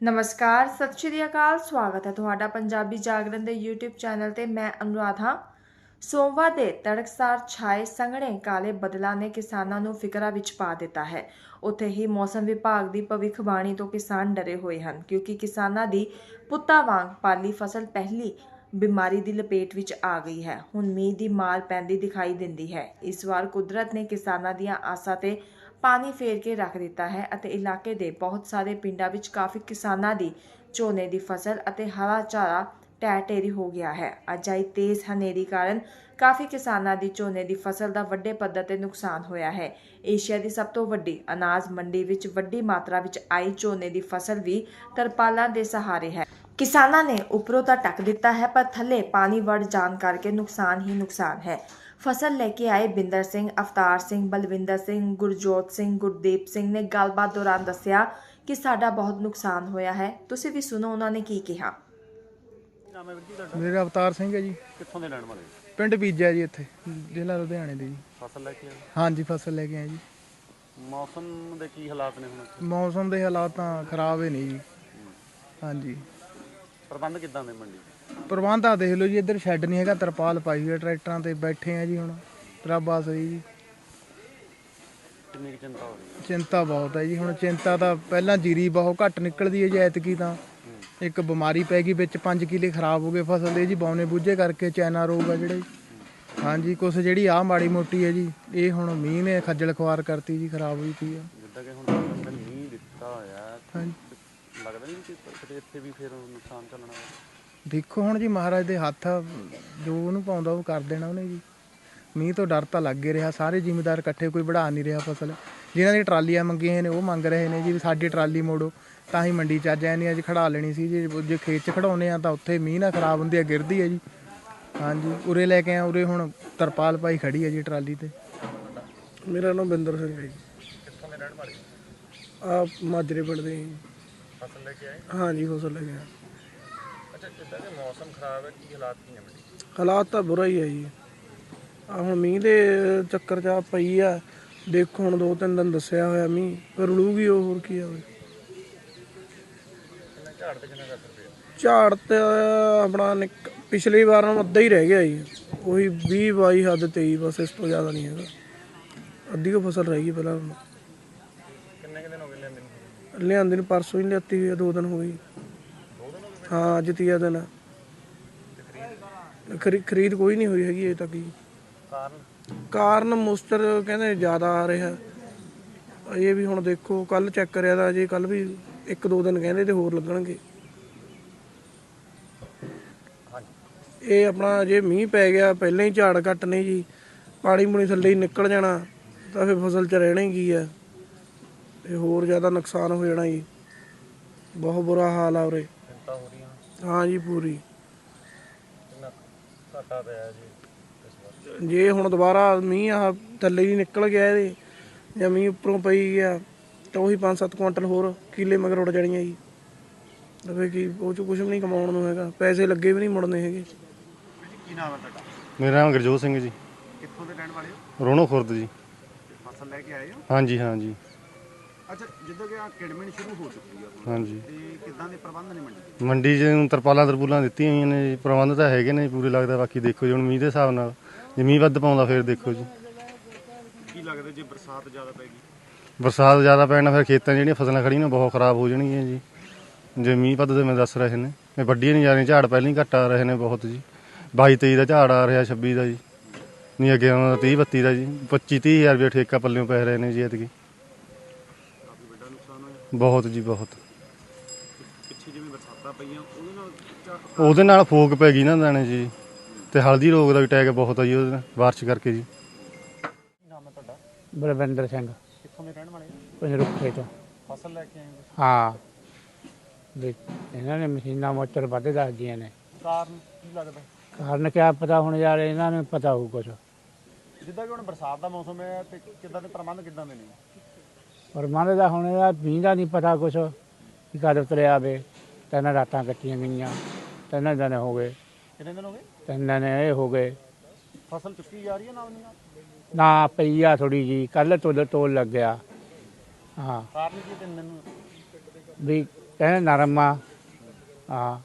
ਨਮਸਕਾਰ, ਸਤਿ ਸ਼੍ਰੀ ਅਕਾਲ, ਸਵਾਗਤ ਹੈ ਤੁਹਾਡਾ ਪੰਜਾਬੀ ਜਾਗਰਣ ਦੇ YouTube ਚੈਨਲ ਤੇ ਮੈਂ ਅਨੁਰਾਧ। ਹਾਂ ਸੋਮਵਾਰ ਦੇ ਤੜਕਸਾਰ ਛਾਏ ਸੰਘਣੇ ਕਾਲੇ ਬਦਲਾਂ ਨੇ ਕਿਸਾਨਾਂ ਨੂੰ ਫਿਕਰਾਂ ਵਿੱਚ ਪਾ ਦਿੱਤਾ ਹੈ। ਉੱਥੇ ਹੀ ਮੌਸਮ ਵਿਭਾਗ ਦੀ ਭਵਿੱਖਬਾਣੀ ਤੋਂ ਕਿਸਾਨ ਡਰੇ ਹੋਏ ਹਨ, ਕਿਉਂਕਿ ਕਿਸਾਨਾਂ ਦੀ ਪੁੱਤਾਂ ਵਾਂਗ ਪਾਲੀ ਫਸਲ ਪਹਿਲੀ ਬਿਮਾਰੀ ਦੀ ਲਪੇਟ ਵਿੱਚ ਆ ਗਈ ਹੈ। ਹੁਣ ਮੀਂਹ ਦੀ ਮਾਰ ਪੈਂਦੀ ਦਿਖਾਈ ਦਿੰਦੀ ਹੈ। ਇਸ ਵਾਰ ਕੁਦਰਤ ਨੇ ਕਿਸਾਨਾਂ ਦੀਆਂ ਆਸਾਂ ਤੇ ਪਾਣੀ ਫੇਰ ਕੇ ਰੱਖ ਦਿੱਤਾ ਹੈ ਅਤੇ ਇਲਾਕੇ ਦੇ ਬਹੁਤ ਸਾਰੇ ਪਿੰਡਾਂ ਵਿੱਚ ਕਾਫੀ ਕਿਸਾਨਾਂ ਦੀ ਝੋਨੇ ਦੀ ਫਸਲ ਅਤੇ ਹਰਾ ਚਾਰਾ ਢਹਿ ਢੇਰੀ ਹੋ ਗਿਆ ਹੈ। ਅੱਜ ਆਈ ਤੇਜ਼ ਹਨੇਰੀ ਕਾਰਨ ਕਾਫੀ ਕਿਸਾਨਾਂ ਦੀ ਝੋਨੇ ਦੀ ਫਸਲ ਦਾ ਵੱਡੇ ਪੱਧਰ ਤੇ ਨੁਕਸਾਨ ਹੋਇਆ ਹੈ। ਏਸ਼ੀਆ ਦੀ ਸਭ ਤੋਂ ਵੱਡੀ ਅਨਾਜ ਮੰਡੀ ਵਿੱਚ ਵੱਡੀ ਮਾਤਰਾ ਵਿੱਚ ਆਈ ਝੋਨੇ ਦੀ ਫਸਲ ਵੀ ਤਰਪਾਲਾਂ ਦੇ ਸਹਾਰੇ ਹੈ। ਕਿਸਾਨਾਂ ਨੇ ਉੱਪਰੋਂ ਤਾਂ ਟੱਕ ਦਿੱਤਾ ਹੈ, ਪਰ ਥੱਲੇ ਪਾਣੀ ਵੜ ਜਾਣ ਕਰਕੇ ਨੁਕਸਾਨ ਹੀ ਨੁਕਸਾਨ ਹੈ। ਫਸਲ ਲੈ ਕੇ ਆਏ ਬਿੰਦਰ ਸਿੰਘ ਅਵਤਾਰ ਸਿੰਘ ਬਲਵਿੰਦਰ ਸਿੰਘ ਗੁਰਜੋਤ ਸਿੰਘ ਗੁਰਦੀਪ ਸਿੰਘ ਨੇ ਗੱਲਬਾਤ ਦੌਰਾਨ ਦੱਸਿਆ ਕਿ ਸਾਡਾ ਬਹੁਤ ਨੁਕਸਾਨ ਹੋਇਆ ਹੈ। ਤੁਸੀਂ ਵੀ ਸੁਣੋ ਉਹਨਾਂ ਨੇ ਕੀ ਕਿਹਾ। ਨਾਮ ਹੈ ਵੀਰ ਜੀ ਤੁਹਾਡਾ? ਮੇਰਾ ਅਵਤਾਰ ਸਿੰਘ ਹੈ ਜੀ। ਕਿੱਥੋਂ ਦੇ ਰਹਿਣ ਵਾਲੇ ਪਿੰਡ ਬੀਜਿਆ ਜੀ ਇੱਥੇ ਜ਼ਿਲ੍ਹਾ ਲੁਧਿਆਣੇ ਦੇ ਜੀ। ਫਸਲ ਲੈ ਕੇ ਆਏ ਹਾਂਜੀ ਫਸਲ ਲੈ ਕੇ ਆਏ ਜੀ। ਮੌਸਮ ਦੇ ਕੀ ਹਾਲਾਤ ਨੇ ਹੁਣ? ਮੌਸਮ ਦੇ ਹਾਲਾਤ ਤਾਂ ਖਰਾਬ ਹੀ ਨਹੀਂ ਜੀ। ਹਾਂਜੀ। ਪ੍ਰਬੰਧ ਕਿੱਦਾਂ ਦੇ ਮੰਡੀ? ਪ੍ਰਬੰਧ ਆ ਦੇਖ ਲਓ ਜੀ ਇੱਧਰ ਸ਼ੈੱਡ ਨਹੀਂ ਹੈਗਾ ਤਰਪਾਲ ਪਾਈ ਹੋਈ ਹੈ ਟਰੈਕਟਰਾਂ ਤੇ ਬੈਠੇ ਆ ਜੀ ਹੁਣ। ਰੱਬ ਆਸ ਹੋਈ ਜੀ। ਕਿੰਨੀ ਚਿੰਤਾ ਹੋ ਰਹੀ ਹੈ? ਚਿੰਤਾ ਬਹੁਤ ਹੈ ਜੀ ਹੁਣ ਚਿੰਤਾ ਤਾਂ ਪਹਿਲਾਂ ਜੀਰੀ ਬਹੁਤ ਘੱਟ ਨਿਕਲਦੀ ਹੈ ਜੀ ਐਤਕੀ ਤਾਂ। ਇੱਕ ਬਿਮਾਰੀ ਪੈ ਗਈ ਵਿੱਚ 5 ਕਿਲੇ ਖਰਾਬ ਹੋ ਗਏ ਫਸਲ ਦੇ ਜੀ ਬੌਨੇ ਬੂਝੇ ਕਰਕੇ ਚਾਈਨਾ ਰੋਗ ਆ ਜਿਹੜੇ। ਹਾਂਜੀ ਕੁਛ ਜਿਹੜੀ ਆ ਮਾੜੀ ਮੋਟੀ ਹੈ ਜੀ ਇਹ ਹੁਣ ਮੀਂਹ ਨੇ ਖੱਜਲ ਖੁਆਰ ਕਰਤੀ ਜੀ ਖਰਾਬ ਹੋਈ ਪਈ ਆ। ਜਿੱਦਾਂ ਕਿ ਹੁਣ ਮੀਂਹ ਦਿੱਤਾ ਹੋਇਆ ਹਾਂਜੀ। ਲੱਗਦਾ ਨਹੀਂ ਕਿ ਇੱਥੇ ਵੀ ਫਿਰ ਨੁਕਸਾਨ ਚੱਲਣਾ? ਦੇਖੋ ਹੁਣ ਜੀ ਮਹਾਰਾਜ ਦੇ ਹੱਥ ਆ, ਜੋ ਉਹਨੂੰ ਪਾਉਂਦਾ ਉਹ ਕਰ ਦੇਣਾ ਉਹਨੇ ਜੀ। ਮੀਂਹ ਤੋਂ ਡਰ ਤਾਂ ਲੱਗ ਹੀ ਰਿਹਾ ਸਾਰੇ ਜ਼ਿਮੀਦਾਰ ਇਕੱਠੇ ਕੋਈ ਵੜਾ ਨਹੀਂ ਰਿਹਾ ਫਸਲ। ਜਿਨ੍ਹਾਂ ਦੀ ਟਰਾਲੀਆਂ ਮੰਗੀਆਂ ਨੇ ਉਹ ਮੰਗ ਰਹੇ ਨੇ ਜੀ ਵੀ ਸਾਡੀ ਟਰਾਲੀ ਮੋੜੋ। ਤਾਂ ਹੀ ਮੰਡੀ ਚ ਅੱਜ ਐ ਨਹੀਂ ਅੱਜ ਖੜਾ ਲੈਣੀ ਸੀ ਜੀ। ਜੇ ਖੇਤ ਚ ਖੜਾਉਨੇ ਆ ਤਾਂ ਉੱਥੇ ਮੀਂਹ ਨਾ ਖਰਾਬ ਹੁੰਦੀ ਆ ਗਿਰਦੀ ਹੈ ਜੀ। ਹਾਂਜੀ ਉਰੇ ਲੈ ਕੇ ਆ ਉਰੇ ਹੁਣ ਤਰਪਾਲ ਪਾਈ ਖੜੀ ਹੈ ਜੀ ਟਰਾਲੀ ਤੇ। ਮੇਰਾ ਨਾਮ ਬਿੰਦਰ ਸਿੰਘ ਹੈ ਜੀ। ਕਿੱਥੋਂ ਦੇ ਰਹਿਣ ਵਾਲੇ ਆ ਮਾਜਰੇ ਪਿੰਡ ਦੇ ਜੀ। ਫਸਲ ਲੈ ਕੇ ਆਏ? ਹਾਂਜੀ ਫਸਲ ਲੈ ਗਿਆ ਅੱਛਾ ਜਿੱਦਾਂ ਕਿ ਮੌਸਮ ਖਰਾਬ ਹੈ? ਕੀ ਹਾਲਾਤ ਕੀ ਨੇ ਮੰਡੀ 'ਚ? ਹਾਲਾਤ ਤਾਂ ਬੁਰਾ ਹੀ ਹੈ ਜੀ। ਆ ਹੁਣ ਮੀਂਹ ਦੇ ਚੱਕਰ 'ਚ ਆ ਪਈ ਆ। ਦੇਖੋ ਹੁਣ ਦੋ ਤਿੰਨ ਦਿਨ ਦੱਸਿਆ ਹੋਇਆ ਮੀਂਹ ਪਰ ਰੁਲੂਗੀ ਉਹ ਹੋਰ ਕੀ ਕਿੰਨਾ ਝਾੜ ਤੇ ਕਿੰਨਾ ਕਰ ਸਕਦੇ ਆ? ਝਾੜ ਤੇ ਆਪਣਾ ਨਿਕ- ਪਿਛਲੀ ਵਾਰ ਨਾਲੋਂ ਅੱਧਾ ਹੀ ਰਹਿ ਗਿਆ ਜੀ। ਉਹੀ 20 22 ਹੱਦ 23 ਬਸ ਇਸ ਤੋਂ ਜ਼ਿਆਦਾ ਨਹੀਂ ਹੈਗਾ। ਅੱਧੀ ਕੁ ਫਸਲ ਰਹਿ ਗਈ ਪਹਿਲਾਂ। ਕਿੰਨੇ ਕੁ ਦਿਨ ਹੋ ਗਏ ਲੈਂਦੇ ਨੂੰ? ਲਿਆਂਦੇ ਨੂੰ ਪਰਸੋਂ ਹੀ ਲਿਆਤੀ ਹੋਈ ਆ ਦੋ ਦਿਨ ਹੋ ਗਏ। ਹਾਂ ਅੱਜ ਤੀਆ ਦਿਨ ਆ। ਖਰੀ- ਖਰੀਦ ਕੋਈ ਨਹੀਂ ਹੋਈ ਹੈਗੀ ਅਜੇ ਤੱਕ ਜੀ। ਕਾਰਨ? ਕਾਰਨ ਮੁਸਤਰ ਕਹਿੰਦੇ ਜ਼ਿਆਦਾ ਆ ਰਿਹਾ। ਇਹ ਵੀ ਹੁਣ ਦੇਖੋ ਕੱਲ ਚੈੱਕ ਕਰਿਆ ਤਾਂ ਅਜੇ ਕੱਲ ਵੀ ਇੱਕ ਦੋ ਦਿਨ ਕਹਿੰਦੇ ਤੇ ਹੋਰ ਲੱਗਣਗੇ। ਇਹ ਆਪਣਾ ਜੇ ਮੀਂਹ ਪੈ ਗਿਆ ਪਹਿਲਾਂ ਹੀ ਝਾੜ ਘੱਟ ਨੇ ਜੀ। ਪਾਣੀ ਪੂਣੀ ਥੱਲੇ ਹੀ ਨਿਕਲ ਜਾਣਾ ਤਾਂ ਫਿਰ ਫਸਲ 'ਚ ਰਹਿਣਾ ਹੀ ਕੀ ਆ। ਇਹ ਹੋਰ ਜ਼ਿਆਦਾ ਨੁਕਸਾਨ ਹੋ ਜਾਣਾ ਜੀ। ਬਹੁਤ ਬੁਰਾ ਹਾਲ ਆ ਉਰੇ। ਚਿੰਤਾ ਹੋ ਰਹੀ ਹੈ ਜੀ ਪੂਰੀ। ਕਿੰਨਾ ਘਾਟਾ ਪਿਆ ਜੀ ਇਸ ਵਾਰ? ਜੇ ਹੁਣ ਦੁਬਾਰਾ ਮੀਂਹ ਆ ਥੱਲੇ ਹੀ ਨਿਕਲ ਗਿਆ ਇਹਦੇ ਜਾਂ ਮੀਂਹ ਉੱਪਰੋਂ ਪਈ ਗਿਆ ਤਾਂ ਉਹੀ 5-7 ਕੁਇੰਟਲ ਹੋਰ ਕਿੱਲੇ ਮਗਰ ਉੱਡ ਜਾਣੀਆਂ ਜੀ। ਫਿਰ ਕੀ ਉਹ ਚ ਕੁਝ ਵੀ ਨਹੀਂ ਕਮਾਉਣ ਨੂੰ ਹੈਗਾ ਪੈਸੇ ਲੱਗੇ ਵੀ ਨਹੀਂ ਮੁੜਨੇ ਹੈਗੇ। ਕੀ ਨਾਮ ਹੈ ਤੁਹਾਡਾ? ਮੇਰਾ ਨਾਮ ਗੁਰਜੋਤ ਸਿੰਘ ਜੀ। ਕਿੱਥੋਂ ਦੇ ਰਹਿਣ ਵਾਲੇ ਹੋ? ਰੋਣੋ ਖੁਰਦ ਜੀ। ਫਸਲ ਲੈ ਕੇ ਆਏ ਹੋ? ਹਾਂਜੀ ਹਾਂਜੀ। ਅੱਛਾ ਜਿੱਦਾਂ ਕਿ ਆ ਕਿੜਮਣ ਸ਼ੁਰੂ ਹੋ ਚੁੱਕੀ ਆ ਹਾਂਜੀ। ਤੇ ਕਿੱਦਾਂ ਦੇ ਪ੍ਰਬੰਧ ਨੇ ਮੰਡੀ ਦੇ? ਮੰਡੀ 'ਚ ਹੁਣ ਤਰਪਾਲਾਂ ਤਰਪੂਲਾਂ ਦਿੱਤੀਆਂ ਹੋਈਆਂ ਨੇ ਜੀ ਪ੍ਰਬੰਧ ਤਾਂ ਹੈਗੇ ਨੇ ਪੂਰੇ ਲੱਗਦਾ ਬਾਕੀ ਦੇਖੋ ਜੀ ਹੁਣ ਮੀਂਹ ਦੇ ਹਿਸਾਬ ਨਾਲ। ਜੇ ਮੀਂਹ ਵੱਧ ਪਾਉਂਦਾ ਫਿਰ ਦੇਖੋ ਜੀ। ਕੀ ਲੱਗਦਾ ਜੇ ਬਰਸਾਤ ਜ਼ਿਆਦਾ ਪੈ ਗਈ? ਬਰਸਾਤ ਜ਼ਿਆਦਾ ਪੈਣ ਨਾਲ ਫਿਰ ਖੇਤਾਂ 'ਚ ਜਿਹੜੀਆਂ ਫਸਲਾਂ ਖੜੀਆਂ ਨੇ ਬਹੁਤ ਖਰਾਬ ਹੋ ਜਾਣਗੀਆਂ ਜੀ। ਜੇ ਮੀਂਹ ਵੱਧ ਮੈਂ ਦੱਸ ਰਹੇ ਨੇ ਇਹ ਵੱਡੀਆਂ ਨਹੀਂ ਜਾ ਰਹੀਆਂ ਝਾੜ ਪਹਿਲਾਂ ਹੀ ਘੱਟ ਆ ਰਹੇ ਨੇ ਬਹੁਤ ਜੀ। 22 23 ਦਾ ਝਾੜ ਆ ਰਿਹਾ 26 ਦਾ ਜੀ। ਨਹੀਂ ਅੱਗੇ ਦਾ 30 32 ਦਾ ਜੀ। 25 30 ਹਜ਼ਾਰ ਰੁਪਏ ਠੇਕਾ ਪੱਲਿਓਂ ਪੈ ਰਹੇ ਨੇ ਜੀ ਐਤਕੀ ਕਾਫੀ ਵੱਡਾ ਨੁਕਸਾਨ ਹੋਇਆ ਬਹੁਤ ਜੀ ਬਹੁਤ। ਪਿੱਛੇ ਜਿਵੇਂ ਬਰਸਾਤਾਂ ਪਈਆਂ ਉਹਦੇ ਨਾਲ ਉਹਦੇ ਨਾਲ ਫੋਕ ਪੈ ਗਈ ਨਾ ਦਾਣੇ ਜੀ ਤੇ ਹਲਦੀ ਰੋਗ ਦਾ ਵੀ ਟੈਗ ਬਹੁਤ ਆ ਜੀ ਉਹਦੇ ਨਾਲ ਬਾਰਿਸ਼ ਕਰਕੇ ਜੀ। ਕੀ ਨਾਮ ਹੈ ਤੁਹਾਡਾ? ਬਲਵਿੰਦਰ ਸਿੰਘ। ਕਿੱਥੋਂ ਦੇ ਰਹਿਣ ਵਾਲੇ ਹੋ? ਪੰਜਰੁੱਖੇ ਤੋਂ। ਫਸਲ ਲੈ ਕੇ ਆਏ ਹੋ? ਹਾਂ। ਵੀ ਇਹਨਾਂ ਨੇ ਮਸ਼ੀਨਾਂ ਮੋਟਰ ਵੱਧ ਦੱਸਦੀਆਂ ਨੇ। ਕਾਰਨ ਕੀ ਲੱਗਦਾ? ਕਾਰਨ ਕਿਆ ਪਤਾ ਹੁਣ ਯਾਰ ਇਹਨਾਂ ਨੂੰ ਪਤਾ ਹੋਊ ਕੁਛ। ਜਿੱਦਾਂ ਕਿ ਹੁਣ ਬਰਸਾਤ ਦਾ ਮੌਸਮ ਹੈ ਤੇ ਕਿੱਦਾਂ ਦੇ ਪ੍ਰਬੰਧ ਕਿੱਦਾਂ ਦੇ ਨੇ? ਪਰ ਮੰਨ ਦਾ ਹੁਣ ਇਹਦਾ ਮੀਂਹ ਦਾ ਨਹੀਂ ਪਤਾ ਕੁਛ ਕਿ ਕਦ ਉਤਰਿਆ ਆਵੇ ਤਿੰਨ ਰਾਤਾਂ ਕੱਟੀਆਂ ਗਈਆਂ ਤਿੰਨ ਦਿਨ ਹੋ ਗਏ। ਕਿੰਨੇ ਦਿਨ ਹੋ ਗਏ? ਤਿੰਨ ਦਿਨ ਇਹ ਹੋ ਗਏ। ਫਸਲ ਚੁੱਕੀ ਜਾ ਰਹੀ ਹੈ ਨਾਲ ਦੀ ਨਾਲ? ਨਾ ਪਈ ਆ ਥੋੜੀ ਜੀ ਕੱਲ ਤੋਂ ਤੋਲ ਲੱਗ ਗਿਆ। ਹਾਂ। ਕਾਰਨ ਕੀ ਤਿੰਨ ਦਿਨ ਵੀ ਕਹਿੰਦੇ ਨਰਮ ਆ। ਹਾਂ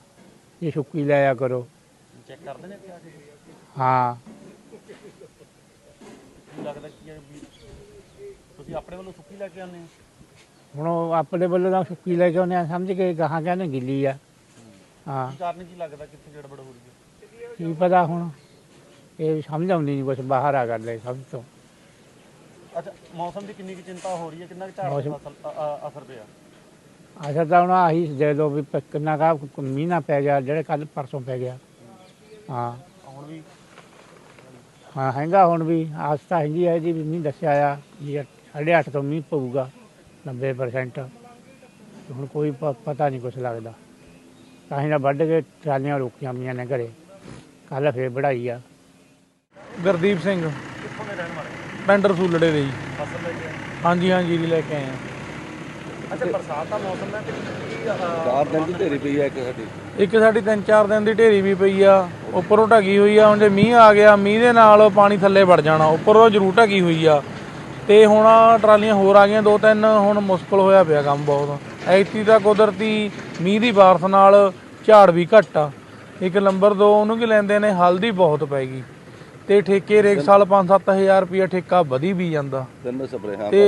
ਇਹ ਸੁੱਕੀ ਲਿਆ ਕਰੋ। ਚੈੱਕ ਕਰਦੇ ਨੇ ਇੱਥੇ ਆ ਕੇ? ਹਾਂ। ਕੀ ਲੱਗਦਾ ਕੀ ਹੈ ਵੀ ਤੁਸੀਂ ਆਪਣੇ ਵੱਲੋਂ ਸੁੱਕੀ ਲੈ ਕੇ ਆਉਂਦੇ ਹੋ? ਹੁਣ ਉਹ ਆਪਣੇ ਵੱਲੋਂ ਤਾਂ ਸੁੱਕੀ ਲੈ ਕੇ ਆਉਂਦੇ ਆ ਸਮਝ ਕੇ ਗਾਹਾਂ ਕਹਿੰਦੇ ਗਿੱਲੀ ਆ। ਹਾਂ। ਕੀ ਕਾਰਨ ਕੀ ਲੱਗਦਾ ਕਿੱਥੇ ਗੜਬੜ ਹੋ ਰਹੀ ਹੈ? ਕੀ ਪਤਾ ਹੁਣ ਇਹ ਸਮਝ ਆਉਂਦੀ ਨਹੀਂ ਕੁਛ ਬਾਹਰ ਆ ਗੱਲ ਹੈ ਸਭ ਤੋਂ। ਅੱਛਾ ਮੌਸਮ ਦੀ ਕਿੰਨੀ ਕੁ ਚਿੰਤਾ ਹੋ ਰਹੀ ਹੈ? ਕਿੰਨਾ ਕੁ ਝਾੜ ਦਾ ਮੌਸਮ- ਫਸਲ ਅ- ਅ- ਅਸਰ ਪਿਆ? ਅਸਰ ਤਾਂ ਹੁਣ ਆਹੀ ਦੇ ਦੋ ਵੀ ਪ- ਕਿੰਨਾ ਕਾ ਮਹੀਨਾ ਪੈ ਗਿਆ ਜਿਹੜੇ ਕੱਲ ਪਰਸੋਂ ਪੈ ਗਿਆ। ਹਾਂ। ਹੁਣ ਵੀ ਹਾਂ ਹੈਗਾ ਹੁਣ ਵੀ। ਆਸਤਾ ਹੈਗੀ ਹੈ ਜੀ ਵੀ ਨਹੀਂ ਦੱਸਿਆ ਆ ਸਾਢੇ ਅੱਠ ਤੋਂ ਮੀਂਹ ਪਊਗਾ 90% ਤੇ ਹੁਣ ਕੋਈ ਪ- ਪਤਾ ਨਹੀਂ ਕੁਛ ਲੱਗਦਾ। ਤਾਂ ਹੀ ਨਾ ਵੱਢ ਕੇ ਟਰਾਲੀਆਂ ਰੋਕੀਆਂ ਮੀਆਂ ਨੇ ਘਰੇ। ਕੱਲ ਫੇਰ ਵਢਾਈ ਆ। ਗੁਰਦੀਪ ਸਿੰਘ। ਕਿੱਥੋਂ ਦੇ ਰਹਿਣ ਵਾਲੇ? ਪਿੰਡ ਰਸੂਲੜੇ ਦੇ ਜੀ। ਫਸਲ ਲੈ ਕੇ ਆਏ? ਹਾਂਜੀ ਹਾਂਜੀ ਜੀ ਲੈ ਕੇ ਆਏ ਆ। ਅੱਛਾ ਬਰਸਾਤ ਦਾ ਮੌਸਮ ਹੈ ਤੇ ਚਾਰ ਦਿਨ ਦੀ ਢੇਰੀ ਪਈ ਹੈ ਇੱਕ ਸਾਡੀ। ਇੱਕ ਸਾਡੀ ਤਿੰਨ ਚਾਰ ਦਿਨ ਦੀ ਢੇਰੀ ਵੀ ਪਈ ਆ, ਉੱਪਰੋਂ ਢਕੀ ਹੋਈ ਆ, ਹੁਣ ਜੇ ਮੀਂਹ ਆ ਗਿਆ, ਮੀਂਹ ਦੇ ਨਾਲ ਪਾਣੀ ਥੱਲੇ ਵੜ ਜਾਣਾ, ਉੱਪਰੋਂ ਜ਼ਰੂਰ ਢਕੀ ਹੋਈ ਆ। ਤੇ ਹੁਣ ਟਰਾਲੀਆਂ ਹੋਰ ਆ ਗਈਆਂ ਦੋ ਤਿੰਨ ਹੁਣ ਮੁਸ਼ਕਲ ਹੋਇਆ ਪਿਆ ਕੰਮ ਬਹੁਤ। ਐਤੀ ਦਾ ਕੁਦਰਤੀ ਮੀਂਹ ਦੀ ਬਾਰਿਸ਼ ਨਾਲ ਝਾੜ ਵੀ ਘੱਟ ਆ। ਇੱਕ ਨੰਬਰ ਦੋ, ਉਹਨੂੰ ਕੀ ਲੈਂਦੇ ਨੇ, ਹਲਦੀ ਬਹੁਤ ਪੈ ਗਈ। ਤੇ ਠੇਕੇ ਰੇਕ ਸਾਲ 5-7000 ਰੁਪਏ ਠੇਕਾ ਵਧੀ ਵੀ ਜਾਂਦਾ। ਸਪਰੇਹਾਂ ਤੇ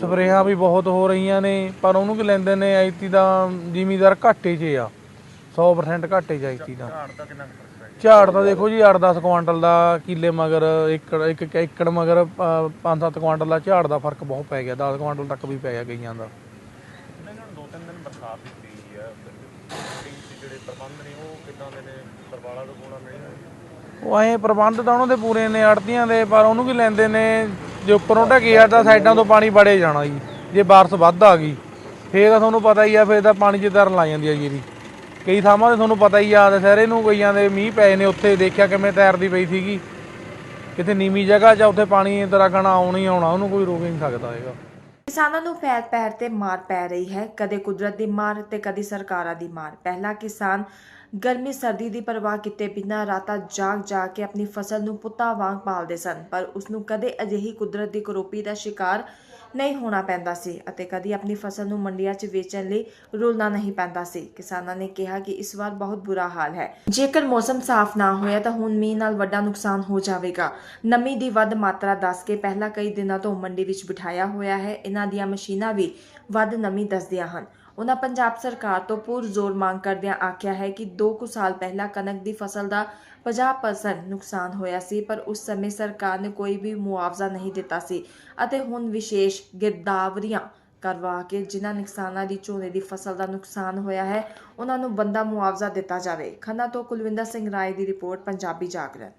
ਸਪਰੇਆਂ ਵੀ ਬਹੁਤ ਹੋ ਰਹੀਆਂ ਨੇ ਪਰ ਉਹਨੂੰ ਕੀ ਲੈਂਦੇ ਨੇ ਐਤੀ ਦਾ ਜ਼ਿਮੀਦਾਰ ਘਾਟੇ 'ਚ ਆ। 100% ਘਾਟੇ 'ਚ ਐਤੀ ਦਾ। ਝਾੜ ਦਾ ਕਿੰਨਾ ਕੁ ਫ਼ਰਕ ਪੈ ਝਾੜ ਤਾਂ ਦੇਖੋ ਜੀ 8-10 ਕੁਆਂਟਲ ਦਾ ਕਿੱਲੇ ਮਗਰ ਏਕੜ ਇੱਕ ਇੱਕ ਏਕੜ ਮਗਰ 5-7 ਕੁਆਂਟਲ ਦਾ ਝਾੜ ਦਾ ਫ਼ਰਕ ਬਹੁਤ ਪੈ ਗਿਆ। 10 ਕੁਆਂਟਲ ਤੱਕ ਵੀ ਪੈ ਗਿਆ ਕਈਆਂ ਦਾ। ਗਿਆ ਇਹਨਾਂ ਨੂੰ ਦੋ ਤਿੰਨ ਦਿਨ ਬਰਸਾਤ ਦੀ ਪਈ ਹੈ ਜਿਹੜੇ ਪ੍ਰਬੰਧ ਨੇ ਉਹ ਕਿੱਦਾਂ ਦੇ ਨੇ? ਸਰਵਾਲਾ ਤੋਂ ਕੋਣਾ ਨਹੀਂ ਉਹ ਐ ਪ੍ਰਬੰਧ ਤਾਂ ਉਹਨਾਂ ਦੇ ਪੂਰੇ ਨੇ ਆੜਤੀਆਂ ਦੇ ਪਰ ਉਹਨੂੰ ਕੀ ਲੈਂਦੇ ਨੇ? ਜੇ ਉੱਪਰੋਂ ਢਕੀ ਤਾਂ ਸਾਈਡਾਂ ਤੋਂ ਪਾਣੀ ਵੜੇ ਜਾਣਾ ਜੀ। ਜੇ ਬਾਰਿਸ਼ ਵੱਧ ਆ ਗਈ ਫੇਰ ਤਾਂ ਤੁਹਾਨੂੰ ਪਤਾ ਹੀ ਆ ਫੇਰ ਤਾਂ ਪਾਣੀ 'ਚ ਤਰਨ ਲੱਗ ਜਾਂਦੀ ਆ ਜੀਰੀ ਕਈ ਥਾਵਾਂ ਤੇ ਤੁਹਾਨੂੰ ਪਤਾ ਹੀ ਆ ਦੁਸਹਿਰੇ ਨੂੰ ਕਈਆਂ ਦੇ ਮੀਂਹ ਪਏ ਨੇ ਉੱਥੇ ਦੇਖਿਆ ਕਿਵੇਂ ਤੈਰਦੀ ਪਈ ਸੀਗੀ। ਕਿਤੇ ਨੀਵੀਂ ਜਗ੍ਹਾ 'ਚ ਆ, ਉੱਥੇ ਪਾਣੀ ਤਰ੍ਹਾਂ ਆਉਣਾ ਹੀ ਆਉਣਾ ਉਹਨੂੰ ਕੋਈ ਰੋਕ ਹੀ ਨਹੀਂ ਸਕਦਾ ਹੈਗਾ। ਕਿਸਾਨਾਂ ਨੂੰ ਪੈਰ ਪੈਰ ਤੇ ਮਾਰ ਪੈ ਰਹੀ ਹੈ। ਕਦੇ ਕੁਦਰਤ ਦੀ ਮਾਰ ਤੇ ਕਦੇ ਸਰਕਾਰਾਂ ਦੀ ਮਾਰ। ਪਹਿਲਾ ਕਿਸਾਨ ਗਰਮੀ, ਸਰਦੀ ਦੀ ਪਰਵਾਹ ਕੀਤੇ ਬਿਨਾਂ ਰਾਤਾਂ ਜਾਗ ਜਾਗ ਕੇ ਆਪਣੀ ਫਸਲ ਨੂੰ ਪੁੱਤਾਂ ਵਾਂਗ ਪਾਲਦੇ ਸਨ, ਪਰ ਉਸ ਨੂੰ ਕਦੇ ਅਜਿਹੀ ਕੁਦਰਤ ਦੀ ਕਰੋਪੀ ਦਾ ਸ਼ਿਕਾਰ ਨਹੀਂ ਹੋਣਾ ਪੈਂਦਾ ਸੀ ਅਤੇ ਕਦੀ ਆਪਣੀ ਫਸਲ ਨੂੰ ਮੰਡੀਆਂ 'ਚ ਵੇਚਣ ਲਈ ਰੁਲਣਾ ਨਹੀਂ ਪੈਂਦਾ ਸੀ। ਕਿਸਾਨਾਂ ਨੇ ਕਿਹਾ ਕਿ ਇਸ ਵਾਰ ਬਹੁਤ ਬੁਰਾ ਹਾਲ ਹੈ। ਜੇਕਰ ਮੌਸਮ ਸਾਫ਼ ਨਾ ਹੋਇਆ ਤਾਂ ਹੁਣ ਮੀਂਹ ਨਾਲ ਵੱਡਾ ਨੁਕਸਾਨ ਹੋ ਜਾਵੇਗਾ। ਨਮੀ ਦੀ ਵੱਧ ਮਾਤਰਾ ਦੱਸ ਕੇ ਪਹਿਲਾਂ ਕਈ ਦਿਨਾਂ ਤੋਂ ਮੰਡੀ ਵਿੱਚ ਬਿਠਾਇਆ ਹੋਇਆ ਹੈ। ਇਹਨਾਂ ਦੀਆਂ ਮਸ਼ੀਨਾਂ ਵੀ ਵੱਧ ਨਮੀ ਦੱਸਦੀਆਂ ਹਨ। ਉਹਨਾਂ ਪੰਜਾਬ ਸਰਕਾਰ ਤੋਂ ਪੁਰਜ਼ੋਰ ਮੰਗ ਕਰਦਿਆਂ ਆਖਿਆ ਹੈ ਕਿ 2 ਕੁ ਸਾਲ ਪਹਿਲਾਂ ਕਣਕ ਦੀ ਫਸਲ ਦਾ 50% ਨੁਕਸਾਨ ਹੋਇਆ ਸੀ, ਪਰ ਉਸ ਸਮੇਂ ਸਰਕਾਰ ਨੇ ਕੋਈ ਵੀ ਮੁਆਵਜ਼ਾ ਨਹੀਂ ਦਿੱਤਾ ਸੀ ਅਤੇ ਹੁਣ ਵਿਸ਼ੇਸ਼ ਗਿਰਦਾਵਰੀਆਂ ਕਰਵਾ ਕੇ ਜਿਨ੍ਹਾਂ ਨੁਕਸਾਨਾਂ ਦੀ ਝੋਨੇ ਦੀ ਫਸਲ ਦਾ ਨੁਕਸਾਨ ਹੋਇਆ ਹੈ ਉਹਨਾਂ ਨੂੰ ਬੰਦਾ ਮੁਆਵਜ਼ਾ ਦਿੱਤਾ ਜਾਵੇ। ਖੰਨਾ ਤੋਂ ਕੁਲਵਿੰਦਰ ਸਿੰਘ ਰਾਏ ਦੀ ਰਿਪੋਰਟ, ਪੰਜਾਬੀ ਜਾਗਰਣ।